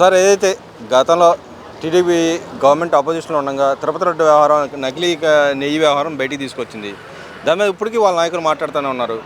Sir ఏదైతే గతంలో TDP government ఆపోజిషన్లో ఉండగా తిరుపతి రెడ్డి వ్యవహారం నకిలీ నెయ్యి వ్యవహారం బయటికి తీసుకొచ్చింది. దాని మీద ఇప్పటికీ వాళ్ళ నాయకులు మాట్లాడుతూనే ఉన్నారు.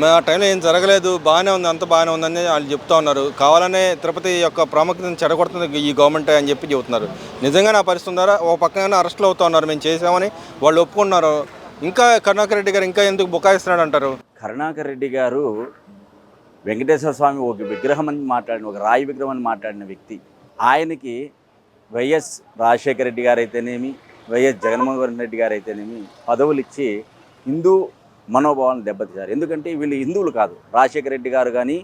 మా టైంలో ఏం జరగలేదు బాగానే ఉంది అంత బాగానే ఉందని వాళ్ళు చెప్తా ఉన్నారు. కావాలనే తిరుపతి యొక్క ప్రాముఖ్యతను చెడగొడుతుంది ఈ గవర్నమెంట్ అని చెప్పి చెబుతున్నారు. నిజంగా నా పరిస్థితి ఉందారా? ఓ పక్కన అరెస్టులు అవుతా ఉన్నారు మేము చేసామని వాళ్ళు ఒప్పుకున్నారు. ఇంకా కరుణాకర్ రెడ్డి గారు ఇంకా ఎందుకు బుకాయిస్తున్నాడు అంటారు కరుణాకర్ రెడ్డి గారు వెంకటేశ్వర స్వామి ఒక విగ్రహం అని మాట్లాడిన ఒక రాయి విగ్రహం అని మాట్లాడిన వ్యక్తి. ఆయనకి వైఎస్ రాజశేఖర రెడ్డి గారు అయితేనేమి వైఎస్ జగన్మోహన్ రెడ్డి గారు అయితేనేమి పదవులు ఇచ్చి హిందూ మనోభావాలను దెబ్బతీశారు ఎందుకంటే వీళ్ళు హిందువులు కాదు. రాజశేఖర రెడ్డి గారు కానీ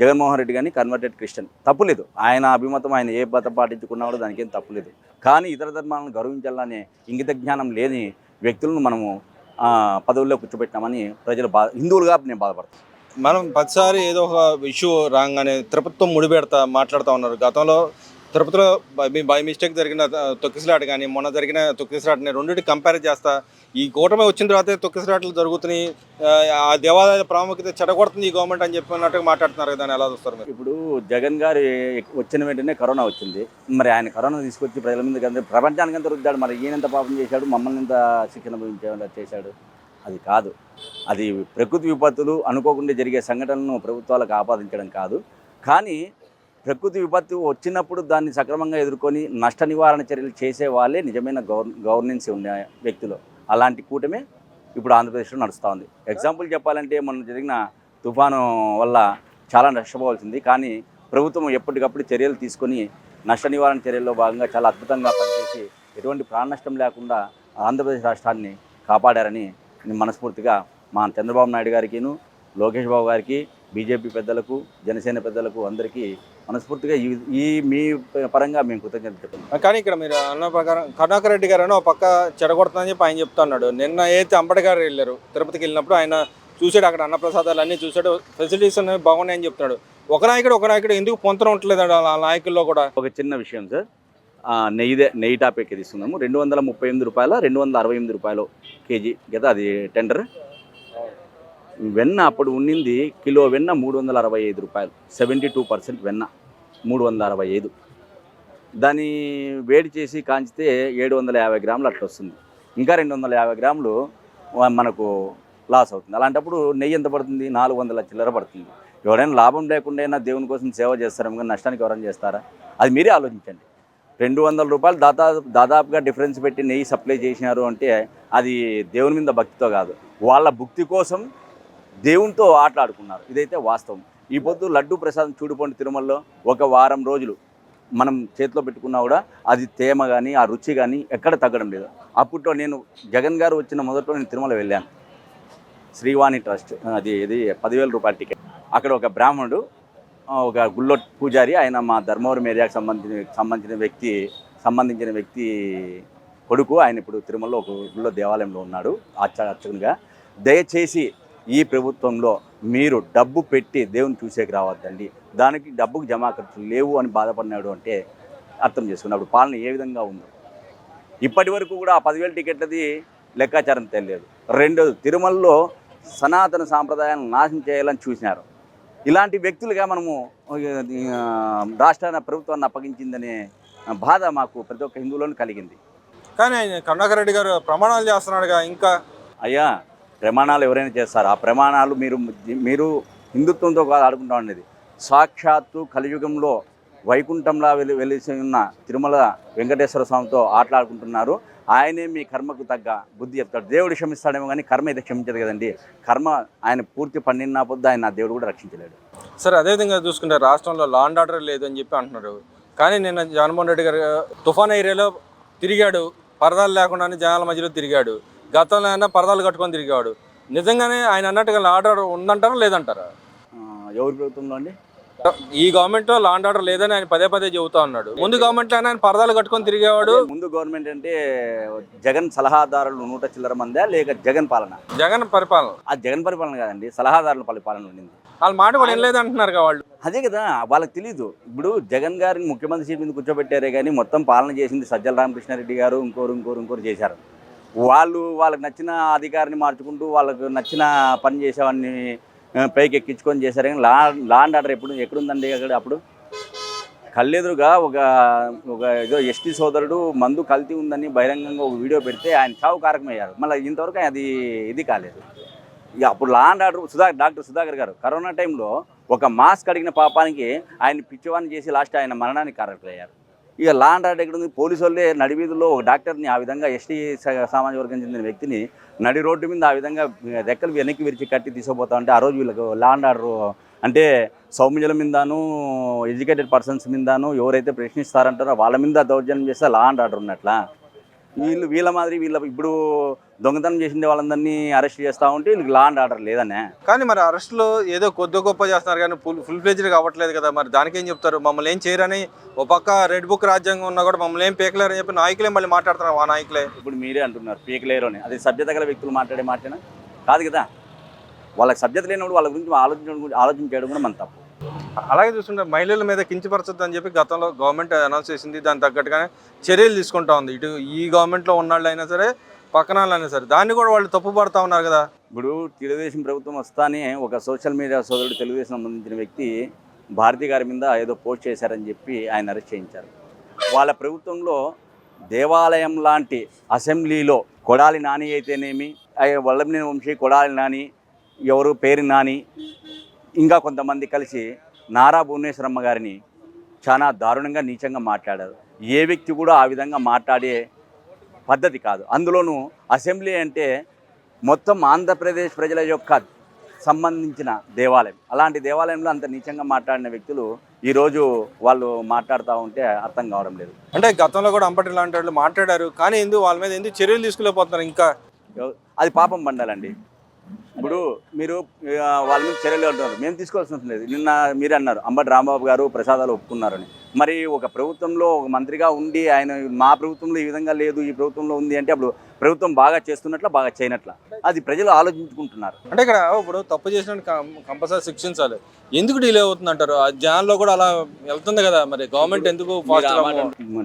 జగన్మోహన్ రెడ్డి కానీ కన్వర్టెడ్ క్రిస్టియన్. తప్పులేదు. ఆయన అభిమతం ఆయన ఏ మతం పాటించుకున్నా కూడా దానికి తప్పులేదు. కానీ ఇతర ధర్మాలను గౌరవించాలనే ఇంగిత జ్ఞానం లేని వ్యక్తులను మనము పదవుల్లో కూర్చోబెట్టినామని ప్రజలు బా హిందువులుగా నేను బాధపడతాను. మనం ప్రతిసారి ఏదో ఒక ఇష్యూ రాగానే తిరుపతితో ముడిపెడతా మాట్లాడుతూ ఉన్నారు. గతంలో తిరుపతిలో బై- బై మిస్టేక్ జరిగిన తొక్కిసలాట కానీ మొన్న జరిగిన తొక్కిసలాటని రెండింటి కంపేర్ చేస్తా. ఈ కూటమి వచ్చిన తర్వాతే తొక్కిసలాటలు జరుగుతున్నాయి. ఆ, దేవాలయాల ప్రాముఖ్యత చెడగొడుతుంది ఈ గవర్నమెంట్ అని చెప్పినట్టుగా మాట్లాడుతున్నారు దాన్ని ఎలా చూస్తారు మీరు? ఇప్పుడు జగన్ గారు వచ్చిన వెంటనే కరోనా వచ్చింది. మరి ఆయన కరోనా తీసుకొచ్చి ప్రజల మీద ప్రపంచానికి ఎంత రుద్దాడు. మరి ఈయనంత పాపం చేశాడు? మమ్మల్ని ఎంత శిక్షణ చేశాడు? అది కాదు. అది ప్రకృతి విపత్తులు అనుకోకుండా జరిగే సంఘటనలను ప్రభుత్వాలకు ఆపాదించడం కాదు. కానీ ప్రకృతి విపత్తు వచ్చినప్పుడు దాన్ని సక్రమంగా ఎదుర్కొని నష్ట నివారణ చర్యలు చేసే వాళ్ళే నిజమైన గవర్ గవర్నెన్స్ ఉన్న వ్యక్తులు. అలాంటి కూటమే ఇప్పుడు ఆంధ్రప్రదేశ్లో నడుస్తూ ఉంది. ఎగ్జాంపుల్ చెప్పాలంటే మొన్న జరిగిన తుఫాను వల్ల చాలా నష్టపోవాల్సింది. కానీ ప్రభుత్వం ఎప్పటికప్పుడు చర్యలు తీసుకొని నష్ట నివారణ చర్యల్లో భాగంగా చాలా అద్భుతంగా పనిచేసి ఎటువంటి ప్రాణ నష్టం లేకుండా ఆంధ్రప్రదేశ్ రాష్ట్రాన్ని కాపాడారని నేను మనస్ఫూర్తిగా మా చంద్రబాబు నాయుడు గారికిను లోకేష్ బాబు గారికి బీజేపీ పెద్దలకు జనసేన పెద్దలకు అందరికీ మనస్ఫూర్తిగా ఈ ఈ మీ పరంగా మేము కృతజ్ఞత చెప్తున్నాం. కానీ ఇక్కడ మీరు అన్న ప్రకారం కరుణాకర్ రెడ్డి గారు ఒక పక్క చెడగొడుతుందని చెప్పి ఆయన చెప్తున్నాడు నిన్న అయితే అంబటి గారు వెళ్ళారు తిరుపతికి వెళ్ళినప్పుడు ఆయన చూసాడు అక్కడ అన్నప్రసాదాలు అన్నీ చూసాడు ఫెసిలిటీస్ అనేవి బాగున్నాయని చెప్తున్నాడు. ఒక నాయకుడు ఒక నాయకుడు ఎందుకు పొంతన ఉండలేదు ఆ నాయకుల్లో కూడా? ఒక చిన్న విషయం సార్. నెయ్యిదే నెయ్యి టాపిక్ తీసుకున్నాము రెండు వందల ముప్పై ఎనిమిది రూపాయల రెండు వందల అరవై ఎనిమిది రూపాయలు కేజీ. కదా అది టెండర్. వెన్న అప్పుడు ఉండింది కిలో వెన్న మూడు వందల అరవై ఐదు రూపాయలు. సెవెంటీ టూ పర్సెంట్ వెన్న మూడు వందల అరవై ఐదు. దాన్ని వేడి చేసి కాంచితే ఏడు వందల యాభై గ్రాములు అట్లా వస్తుంది. ఇంకా రెండు వందల యాభై గ్రాములు మనకు లాస్ అవుతుంది. అలాంటప్పుడు నెయ్యి ఎంత పడుతుంది? నాలుగు వందల చిల్లర పడుతుంది. ఎవరైనా లాభం లేకుండా అయినా దేవుని కోసం సేవ చేస్తారేమో కానీ నష్టానికి ఎవరైనా చేస్తారా? అది మీరే ఆలోచించండి. రెండు వందల రూపాయలు దాదా దాదాపుగా డిఫరెన్స్ పెట్టి నెయ్యి సప్లై చేసినారు అంటే అది దేవుని మీద భక్తితో కాదు. వాళ్ళ భక్తి కోసం దేవునితో ఆటలాడుకున్నారు. ఇదైతే వాస్తవం. ఈ పొద్దు లడ్డు ప్రసాదం చూడుపండి తిరుమలలో. ఒక వారం రోజులు మనం చేతిలో పెట్టుకున్నా కూడా అది తేమ కానీ ఆ రుచి కానీ ఎక్కడ తగ్గడం లేదు. అప్పట్లో నేను జగన్ గారు వచ్చిన మొదట్లో నేను తిరుమల వెళ్ళాను. శ్రీవాణి ట్రస్ట్ అది ఇది పదివేల రూపాయల టికెట్. అక్కడ ఒక బ్రాహ్మణుడు ఒక గుళ్ళో పూజారి ఆయన మా ధర్మవరం ఏరియాకి సంబంధించిన సంబంధించిన వ్యక్తి సంబంధించిన వ్యక్తి కొడుకు ఆయన ఇప్పుడు తిరుమలలో ఒక గుళ్ళో దేవాలయంలో ఉన్నాడు అర్చ అర్చకునిగా. దయచేసి ఈ ప్రభుత్వంలో మీరు డబ్బు పెట్టి దేవుని చూసేకి రావద్దండి. దానికి డబ్బుకు జమా ఖర్చులు లేవు అని బాధపడినాడు అంటే అర్థం చేసుకున్నాడు. పాలన ఏ విధంగా ఉందో. ఇప్పటి వరకు కూడా ఆ పదివేల టికెట్లది లెక్కాచారం తెలియదు రెండోది తిరుమలలో సనాతన సాంప్రదాయాలను నాశనం చేయాలని చూసినారు. ఇలాంటి వ్యక్తులుగా మనము ఆ, రాష్ట్ర ప్రభుత్వాన్ని అప్పగించిందనే బాధ మాకు ప్రతి ఒక్క హిందువులను కలిగింది. కానీ కరుణాకర్ రెడ్డి గారు ప్రమాణాలు చేస్తున్నాడుగా ఇంకా. అయ్యా ప్రమాణాలు ఎవరైనా చేస్తారు? ఆ ప్రమాణాలు మీరు మీరు హిందుత్వంతో కాదు ఆడుకుంటా ఉండేది. సాక్షాత్తు కలియుగంలో వైకుంఠంలా వెలి వెలిసి ఉన్న తిరుమల వెంకటేశ్వర స్వామితో ఆటలాడుకుంటున్నారు. ఆయనే మీ కర్మకు తగ్గ బుద్ధి చెప్తాడు. దేవుడు క్షమిస్తాడేమో కానీ కర్మ అయితే క్షమించదు కదండి. కర్మ ఆయన పూర్తి పండిన పొద్దు ఆయన దేవుడు కూడా రక్షించలేడు. సరే అదేవిధంగా చూసుకుంటే రాష్ట్రంలో లా అండ్ ఆర్డర్ లేదు అని చెప్పి అంటున్నారు. కానీ నిన్న జగన్మోహన్ రెడ్డి గారు తుఫాన్ ఏరియాలో తిరిగాడు. పరదాలు లేకుండానే జనాల మధ్యలో తిరిగాడు. గతంలో అయినా పరదాలు కట్టుకొని తిరిగాడు నిజంగానే ఆయన అన్నట్టుగా ఆర్డర్ ఉందంటారా లేదంటారా? ఎవరి ప్రభుత్వంలో అండి? ఈ గవర్నమెంట్లో లా అండ్ ఆర్డర్ లేదని ఆయన పదే పదే చెబుతా ఉన్నాడు. ముందు గవర్నమెంట్లో ఆయన పరదాలు కట్టుకొని తిరిగేవాడు. ముందు గవర్నమెంట్ అంటే జగన్ సలహాదారులు నూట చిల్లర మందా లేక జగన్ పాలన? జగన్ పరిపాలన. ఆ జగన్ పరిపాలన కాదండి సలహాదారుల పరిపాలన ఉండింది. వాళ్ళ మాట కూడా వినలేదు అంటున్నారు వాళ్ళు. అదే కదా వాళ్ళకి తెలీదు. ఇప్పుడు జగన్ గారిని ముఖ్యమంత్రి సీట్ మీద కూర్చోబెట్టారే కానీ మొత్తం పాలన చేసింది సజ్జల రామకృష్ణారెడ్డి గారు ఇంకోరు ఇంకోరు ఇంకోరు చేశారు. వాళ్ళు వాళ్ళకి నచ్చిన అధికారిని మార్చుకుంటూ వాళ్ళకు నచ్చిన పని చేసేవాడిని పైకి ఎక్కించుకొని చేశారు. కానీ లా లా అండ్ ఆర్డర్ ఎప్పుడు ఎక్కడుందండి అక్కడ అప్పుడు? కళ్ళెదురుగా ఒక ఒక ఏదో ఎస్టీ సోదరుడు మందు కల్తీ ఉందని బహిరంగంగా ఒక వీడియో పెడితే ఆయన చావు కారకమయ్యారు మళ్ళీ ఇంతవరకు అది ఇది కాలేదు. ఇక అప్పుడు law and order Sudhakar doctor Sudhakar garu corona టైంలో ఒక మాస్క్ అడిగిన పాపానికి ఆయన పిచ్చివాన్ని చేసి లాస్ట్ ఆయన మరణానికి కారకులయ్యారు. ఇక లా అండ్ ఆర్డర్ ఎక్కడ ఉంది? పోలీసు వాళ్ళే నడివీధుల్లో ఒక డాక్టర్ని ఆ విధంగా ఎస్టీ సామాజిక వర్గం చెందిన వ్యక్తిని నడి రోడ్డు మీద ఆ విధంగా రెక్కలు వెనక్కి విరిచి కట్టి తీసుకుపోతా ఉంటే ఆ రోజు వీళ్ళకు లా అండ్ ఆర్డర్ అంటే సౌమ్యుల మీదను ఎడ్యుకేటెడ్ పర్సన్స్ మీదను ఎవరైతే ప్రశ్నిస్తారంటారో వాళ్ళ మీద దౌర్జన్యం చేస్తే లా అండ్ ఆర్డర్ ఉన్నట్లా? వీళ్ళు వీళ్ళ మాదిరి వీళ్ళ ఇప్పుడు దొంగతనం చేసిన వాళ్ళందరినీ అరెస్ట్ చేస్తూ ఉంటే వీళ్ళకి లా అండ్ ఆర్డర్ లేదనే. కానీ మరి అరెస్టులో ఏదో కొద్ది గొప్ప చేస్తున్నారు కానీ ఫుల్ ఫుల్ ఫ్లెజ్డ్ కావట్లేదు కదా మరి దానికి ఏం చెప్తారు? మమ్మల్ని ఏం చేయరని ఒక పక్క రెడ్ బుక్ రాజ్యాంగం ఉన్నా కూడా మమ్మల్ని ఏం పీకలేరని చెప్పి నాయకులే మళ్ళీ మాట్లాడుతున్నారు ఆ నాయకులే. ఇప్పుడు మీరే అంటున్నారు పీకలేరు అని. అది సభ్యత గల వ్యక్తులు మాట్లాడే మాటేనా? కాదు కదా. వాళ్ళకి సభ్యత లేనప్పుడు వాళ్ళ గురించి ఆలోచించడం గురించి ఆలోచించడం కూడా మన తప్పు. అలాగే చూస్తుంటే మహిళల మీద కించపరచద్దు అని చెప్పి గతంలో గవర్నమెంట్ అనౌన్స్ చేసింది. దాని తగ్గట్టుగానే చర్యలు తీసుకుంటా ఉంది. ఇటు ఈ గవర్నమెంట్లో ఉన్నాళ్ళు అయినా సరే పక్కన వాళ్ళు అయినా సరే దాన్ని కూడా వాళ్ళు తప్పు పడతా ఉన్నారు కదా. ఇప్పుడు తెలుగుదేశం ప్రభుత్వం వస్తానే ఒక సోషల్ మీడియా సోదరుడు తెలుగుదేశం సంబంధించిన వ్యక్తి భారతి గారి మీద ఏదో పోస్ట్ చేశారని చెప్పి ఆయన అరెస్ట్ చేయించారు. వాళ్ళ ప్రభుత్వంలో దేవాలయం లాంటి అసెంబ్లీలో కొడాలి నాని అయితేనేమి అయ్య వల్లభనేని వంశీ కొడాలి నాని ఎవరు పేరు నాని ఇంకా కొంతమంది కలిసి నారా భువనేశ్వరమ్మ గారిని చాలా దారుణంగా నీచంగా మాట్లాడారు. ఏ వ్యక్తి కూడా ఆ విధంగా మాట్లాడే పద్ధతి కాదు. అందులోనూ అసెంబ్లీ అంటే మొత్తం ఆంధ్రప్రదేశ్ ప్రజల యొక్క సంబంధించిన దేవాలయం. అలాంటి దేవాలయంలో అంత నీచంగా మాట్లాడిన వ్యక్తులు ఈరోజు వాళ్ళు మాట్లాడుతూ ఉంటే అర్థం కావడం లేదు. అంటే గతంలో కూడా అంబటి లాంటి వాళ్ళు మాట్లాడారు. కానీ ఎందుకు వాళ్ళ మీద ఎందుకు చర్యలు తీసుకోలేకపోతున్నారు ఇంకా? అది పాపం పండాలండి ఇప్పుడు మీరు వాళ్ళ మీద చర్యలు అంటున్నారు. మేము తీసుకోవాల్సిన లేదు. నిన్న మీరు అన్నారు అంబటి రాంబాబు గారు ప్రసాదాలు ఒప్పుకున్నారని. మరి ఒక ప్రభుత్వంలో ఒక మంత్రిగా ఉండి ఆయన మా ప్రభుత్వంలో ఈ విధంగా లేదు ఈ ప్రభుత్వంలో ఉంది అంటే అప్పుడు ప్రభుత్వం బాగా చేస్తున్నట్ల బాగా చేయనట్ల? అది ప్రజలు ఆలోచించుకుంటున్నారు. అంటే ఇక్కడ ఇప్పుడు తప్పు చేసిన కంపల్సరీ శిక్షించాలి. ఎందుకు డిలే అవుతుంది అంటారు ఆ జనాల్లో కూడా అలా వెళ్తుంది కదా మరి. గవర్నమెంట్ ఎందుకు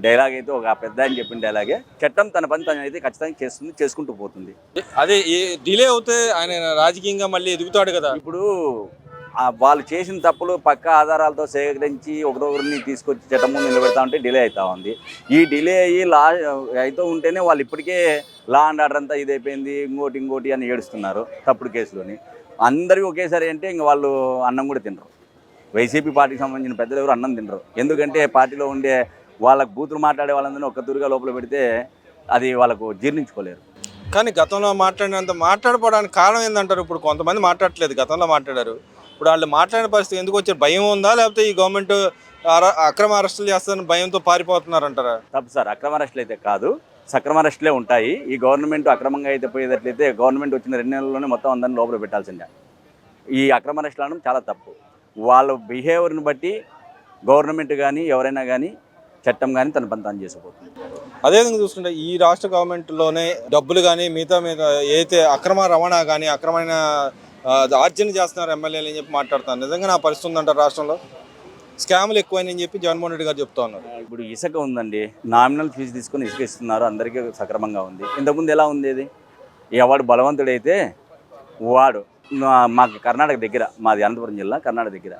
డైలాగ్ అయితే ఒక పెద్ద అని చెప్పిన డైలాగే చట్టం తన పని తను అయితే ఖచ్చితంగా చేస్తుంది చేసుకుంటూ పోతుంది. అదే డిలే అవుతే ఆయన రాజకీయంగా మళ్ళీ ఎదుగుతాడు కదా. ఇప్పుడు వాళ్ళు చేసిన తప్పులు పక్క ఆధారాలతో సేకరించి ఒకరొకరిని తీసుకొచ్చి చట్టం ముందు నిలబెడతా ఉంటే డిలే అవుతా ఉంది. ఈ డిలే అయ్యి లా అవుతూ ఉంటేనే వాళ్ళు ఇప్పటికే లా అండ్ ఆర్డర్ అంతా ఇది అయిపోయింది ఇంకోటి ఇంకోటి అని ఏడుస్తున్నారు తప్పుడు కేసులోని. అందరికీ ఒకేసారి అంటే ఇంక వాళ్ళు అన్నం కూడా తినరు. వైసీపీ పార్టీకి సంబంధించిన పెద్దలు ఎవరు అన్నం తినరు. ఎందుకంటే పార్టీలో ఉండే వాళ్ళకు బూతులు మాట్లాడే వాళ్ళందరినీ ఒక్క దూరిగా లోపల పెడితే అది వాళ్ళకు జీర్ణించుకోలేరు. కానీ గతంలో మాట్లాడినంత మాట్లాడుకోవడానికి కారణం ఏంటంటారు ఇప్పుడు కొంతమంది మాట్లాడట్లేదు గతంలో మాట్లాడారు. ఇప్పుడు వాళ్ళు మాట్లాడిన పరిస్థితి ఎందుకు వచ్చారు? భయం ఉందా? లేకపోతే ఈ గవర్నమెంట్ అక్రమ అరెస్టులు చేస్తారని భయంతో పారిపోతున్నారంటారా? తప్పు సార్ అక్రమ అరెస్టులు అయితే కాదు. సక్రమ అరెస్టులే ఉంటాయి. ఈ గవర్నమెంట్ అక్రమంగా అయితే పోయేటట్లయితే గవర్నమెంట్ వచ్చిన రెండు నెలల్లోనే మొత్తం అందరిని లోపల పెట్టాల్సిందే. ఈ అక్రమ అరెస్టులు అనడం చాలా తప్పు. వాళ్ళ బిహేవియర్ని బట్టి గవర్నమెంట్ కానీ ఎవరైనా కానీ చట్టం కానీ తన పని తాను చేసిపోతుంది. అదేవిధంగా చూసుకుంటే ఈ రాష్ట్ర గవర్నమెంట్లోనే డబ్బులు కానీ మిగతా మీద ఏదైతే అక్రమ రవాణా కానీ అక్రమైన ఆర్జన చేస్తున్నారు ఎమ్మెల్యేలు అని చెప్పి మాట్లాడుతున్నారు. నిజంగా నా పరిస్థితి ఉందంటారు రాష్ట్రంలో. స్కాములు ఎక్కువైనని చెప్పి జగన్మోహన్ రెడ్డి గారు చెప్తా ఉన్నారు. ఇప్పుడు ఇసుక ఉందండి. నామినల్ ఫీజు తీసుకొని ఇసుక ఇస్తున్నారు. అందరికీ సక్రమంగా ఉంది. ఇంతకుముందు ఎలా ఉంది ఇది? ఎవడు బలవంతుడైతే వాడు. మాకు కర్ణాటక దగ్గర మాది అనంతపురం జిల్లా కర్ణాటక దగ్గర.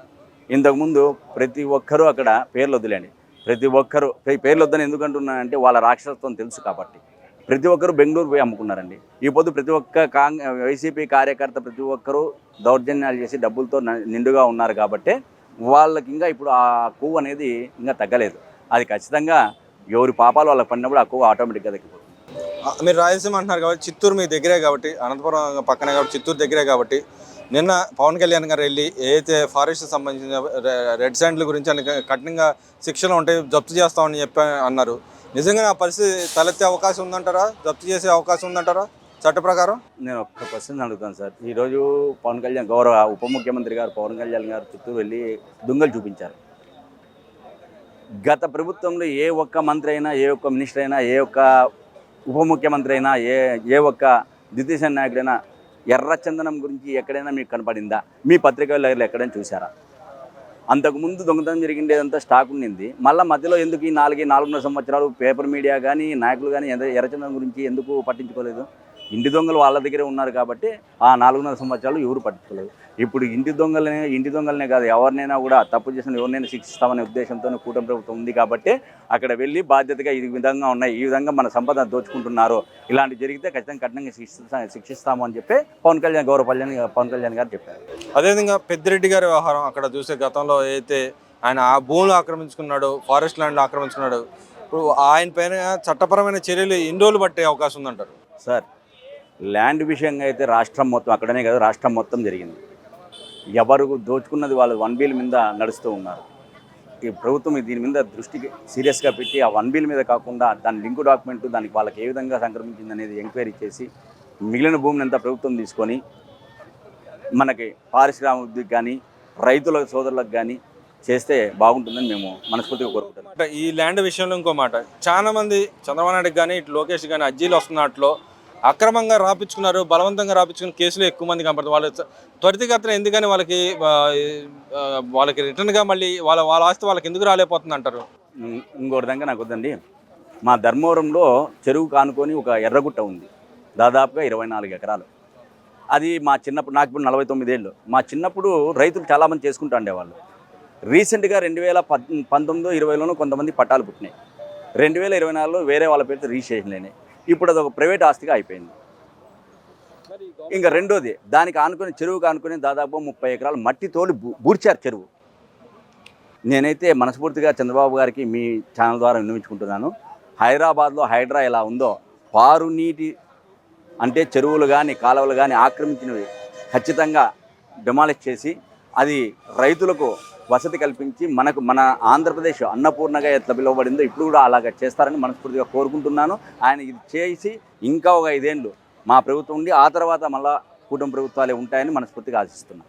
ఇంతకుముందు ప్రతి ఒక్కరూ అక్కడ పేర్లు వద్దులేండి ప్రతి ఒక్కరు పేర్లు వద్దని ఎందుకంటున్నానంటే వాళ్ళ రాక్షసత్వం తెలుసు కాబట్టి. ప్రతి ఒక్కరు బెంగళూరు పోయి అమ్ముకున్నారండి. ఈ పొద్దు ప్రతి ఒక్క కాంగ్ వైసీపీ కార్యకర్త ప్రతి ఒక్కరూ దౌర్జన్యాలు చేసి డబ్బులతో నిండుగా ఉన్నారు కాబట్టి వాళ్ళకి ఇంకా ఇప్పుడు ఆ కొవ్వు అనేది ఇంకా తగ్గలేదు. అది ఖచ్చితంగా ఎవరి పాపాలు వాళ్ళకి పడినప్పుడు ఆ కొవ్వు ఆటోమేటిక్గా తగ్గిపోతుంది. మీరు రాయలసీమ అంటున్నారు కాబట్టి చిత్తూరు మీ దగ్గరే కాబట్టి అనంతపురం పక్కనే కాబట్టి చిత్తూరు దగ్గరే కాబట్టి నిన్న పవన్ కళ్యాణ్ గారు వెళ్ళి ఏదైతే ఫారెస్ట్ సంబంధించిన రెడ్ శాండ్ల గురించి అని కఠినంగా శిక్షలు ఉంటాయి జప్తు చేస్తామని చెప్పి అన్నారు. నిజంగా ఆ పరిస్థితి తలెత్తే అవకాశం ఉందంటారా? జప్తు చేసే అవకాశం ఉందంటారా? చట్ట ప్రకారం? నేను ఒక్క క్వశ్చన్ అడుగుతాను సార్. ఈరోజు పవన్ కళ్యాణ్ గౌరవ ఉప ముఖ్యమంత్రి గారు పవన్ కళ్యాణ్ గారు చుట్టూ వెళ్ళి దుంగలు చూపించారు. గత ప్రభుత్వంలో ఏ ఒక్క మంత్రి అయినా ఏ ఒక్క మినిస్టర్ అయినా ఏ ఒక్క ఉప ముఖ్యమంత్రి అయినా ఏ ఏ ఒక్క దితీశన్ నాయకుడైనా ఎర్ర చందనం గురించి ఎక్కడైనా మీకు కనపడిందా? మీ పత్రికల్లో ఎక్కడైనా చూసారా అంతకుముందు దొంగతనం జరిగిండేదంతా స్టాక్ ఉండింది. మళ్ళీ మధ్యలో ఎందుకు ఈ నాలుగు నాలుగున్నర సంవత్సరాలు పేపర్ మీడియా కానీ నాయకులు కానీ ఎర్రచందనం గురించి ఎందుకు పట్టించుకోలేదు? ఇంటి దొంగలు వాళ్ళ దగ్గరే ఉన్నారు కాబట్టి ఆ నాలుగున్నర సంవత్సరాలు ఎవరు పట్టించుకోలేదు. ఇప్పుడు ఇంటి దొంగలనే ఇంటి దొంగలనే కాదు ఎవరినైనా కూడా తప్పు చేసిన ఎవరినైనా శిక్షిస్తామనే ఉద్దేశంతో కూటమి ప్రభుత్వం ఉంది కాబట్టి అక్కడ వెళ్ళి బాధ్యతగా ఈ విధంగా ఉన్నాయి ఈ విధంగా మన సంపద దోచుకుంటున్నారు. ఇలాంటి జరిగితే ఖచ్చితంగా కఠినంగా శిక్షిస్తా శిక్షిస్తాము అని చెప్పి పవన్ కళ్యాణ్ గౌరవ కళ్యాణ్ పవన్ కళ్యాణ్ గారు చెప్పారు. అదేవిధంగా పెద్దిరెడ్డి గారి వ్యవహారం అక్కడ చూసే గతంలో అయితే ఆయన ఆ భూములు ఆక్రమించుకున్నాడు ఫారెస్ట్ ల్యాండ్లు ఆక్రమించుకున్నాడు ఇప్పుడు ఆయన పైన చట్టపరమైన చర్యలు ఎన్ని రోజులు పట్టే అవకాశం ఉందంటారు? సార్ ల్యాండ్ విషయంగా అయితే రాష్ట్రం మొత్తం అక్కడనే కాదు రాష్ట్రం మొత్తం జరిగింది. ఎవరు దోచుకున్నది వాళ్ళు వన్ బిల్ మీద నడుస్తూ ఉన్నారు. ఈ ప్రభుత్వం దీని మీద దృష్టికి సీరియస్గా పెట్టి ఆ వన్ బిల్ మీద కాకుండా దాని లింక్ డాక్యుమెంట్ దానికి వాళ్ళకి ఏ విధంగా సంక్రమించింది అనేది ఎంక్వైరీ చేసి మిగిలిన భూమిని అంతా ప్రభుత్వం తీసుకొని మనకి పారిశ్రామిక కానీ రైతుల సోదరులకు కానీ చేస్తే బాగుంటుందని మేము మనస్ఫూర్తిగా కోరుకుంటున్నాం. ఈ ల్యాండ్ విషయంలో ఇంకో మాట. చాలా మంది చంద్రబాబు నాయుడు కానీ ఇటు లోకేష్ కానీ అజ్జీలు వస్తున్నట్లో అక్రమంగా రాపించుకున్నారు బలవంతంగా రాపించుకున్న కేసులు ఎక్కువ మంది కనపడుతుంది వాళ్ళు చ- త్వరితగతిన ఎందుకని వాళ్ళకి వాళ్ళకి రిటర్న్గా మళ్ళీ వాళ్ళ వాళ్ళ ఆస్తి వాళ్ళకి ఎందుకు రాలేకపోతుంది అంటారు? ఇంకో విధంగా నాకు వద్దండి. మా ధర్మవరంలో చెరువు కానుకొని ఒక ఎర్రగుట్ట ఉంది. దాదాపుగా ఇరవై నాలుగు ఎకరాలు. అది మా చిన్నప్పుడు నాకు ఇప్పుడు నలభై తొమ్మిదేళ్ళు మా చిన్నప్పుడు రైతులు చాలామంది చేసుకుంటూ ఉండేవాళ్ళు. రీసెంట్గా రెండు వేల పద్ పంతొమ్మిదో ఇరవైలోనూ కొంతమంది పట్టాలు పుట్టినాయి. రెండు వేల ఇరవై నాలుగులో వేరే వాళ్ళ పేరుతో రిజిస్ట్రేషన్ లేనాయి ఇప్పుడు అది ఒక ప్రైవేట్ ఆస్తిగా అయిపోయింది. ఇంకా రెండోది దానికి ఆనుకుని చెరువుకు ఆనుకుని దాదాపు ముప్పై ఎకరాలు మట్టి తోలి బూర్చారు చెరువు. నేనైతే మనస్ఫూర్తిగా చంద్రబాబు గారికి మీ ఛానల్ ద్వారా విన్నవించుకుంటున్నాను. హైదరాబాద్లో హైడ్రా ఎలా ఉందో పారు నీటి అంటే చెరువులు కానీ కాలువలు కానీ ఆక్రమించినవి ఖచ్చితంగా డిమాలిష్ చేసి అది రైతులకు వసతి కల్పించి మనకు మన ఆంధ్రప్రదేశ్ అన్నపూర్ణగా ఎట్లా పిలువబడిందో ఇప్పుడు కూడా అలాగ చేస్తారని మనస్ఫూర్తిగా కోరుకుంటున్నాను. ఆయన ఇది చేసి ఇంకా ఒక ఐదేళ్ళు మా ప్రభుత్వం ఉండి ఆ తర్వాత మళ్ళా కూటమి ప్రభుత్వాలే ఉంటాయని మనస్ఫూర్తిగా ఆశిస్తున్నాను.